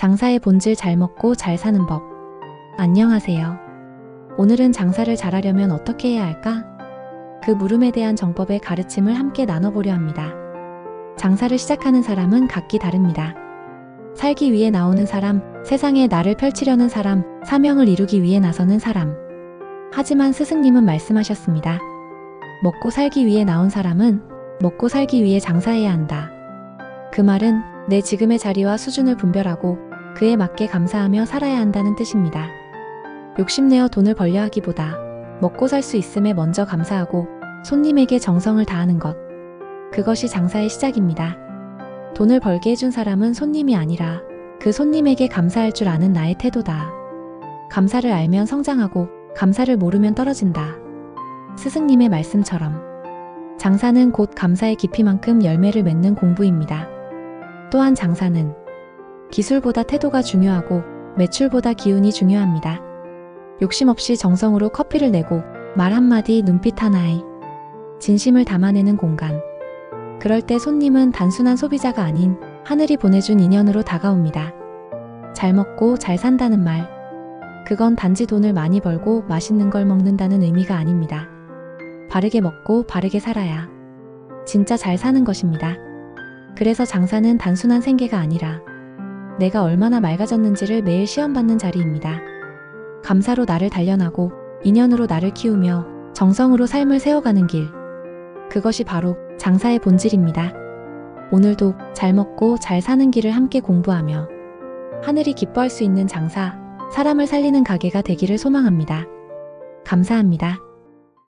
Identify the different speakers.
Speaker 1: 장사의 본질 잘 먹고 잘 사는 법. 안녕하세요. 오늘은 장사를 잘하려면 어떻게 해야 할까? 그 물음에 대한 정법의 가르침을 함께 나눠보려 합니다. 장사를 시작하는 사람은 각기 다릅니다. 살기 위해 나오는 사람, 세상에 나를 펼치려는 사람, 사명을 이루기 위해 나서는 사람. 하지만 스승님은 말씀하셨습니다. 먹고 살기 위해 나온 사람은 먹고 살기 위해 장사해야 한다. 그 말은 내 지금의 자리와 수준을 분별하고 그에 맞게 감사하며 살아야 한다는 뜻입니다. 욕심내어 돈을 벌려 하기보다 먹고 살 수 있음에 먼저 감사하고 손님에게 정성을 다하는 것. 그것이 장사의 시작입니다. 돈을 벌게 해준 사람은 손님이 아니라 그 손님에게 감사할 줄 아는 나의 태도다. 감사를 알면 성장하고 감사를 모르면 떨어진다. 스승님의 말씀처럼 장사는 곧 감사의 깊이만큼 열매를 맺는 공부입니다. 또한 장사는 기술보다 태도가 중요하고 매출보다 기운이 중요합니다. 욕심 없이 정성으로 커피를 내고 말 한마디 눈빛 하나에 진심을 담아내는 공간. 그럴 때 손님은 단순한 소비자가 아닌 하늘이 보내준 인연으로 다가옵니다. 잘 먹고 잘 산다는 말. 그건 단지 돈을 많이 벌고 맛있는 걸 먹는다는 의미가 아닙니다. 바르게 먹고 바르게 살아야 진짜 잘 사는 것입니다. 그래서 장사는 단순한 생계가 아니라 내가 얼마나 맑아졌는지를 매일 시험받는 자리입니다. 감사로 나를 단련하고 인연으로 나를 키우며 정성으로 삶을 세워가는 길. 그것이 바로 장사의 본질입니다. 오늘도 잘 먹고 잘 사는 길을 함께 공부하며 하늘이 기뻐할 수 있는 장사, 사람을 살리는 가게가 되기를 소망합니다. 감사합니다.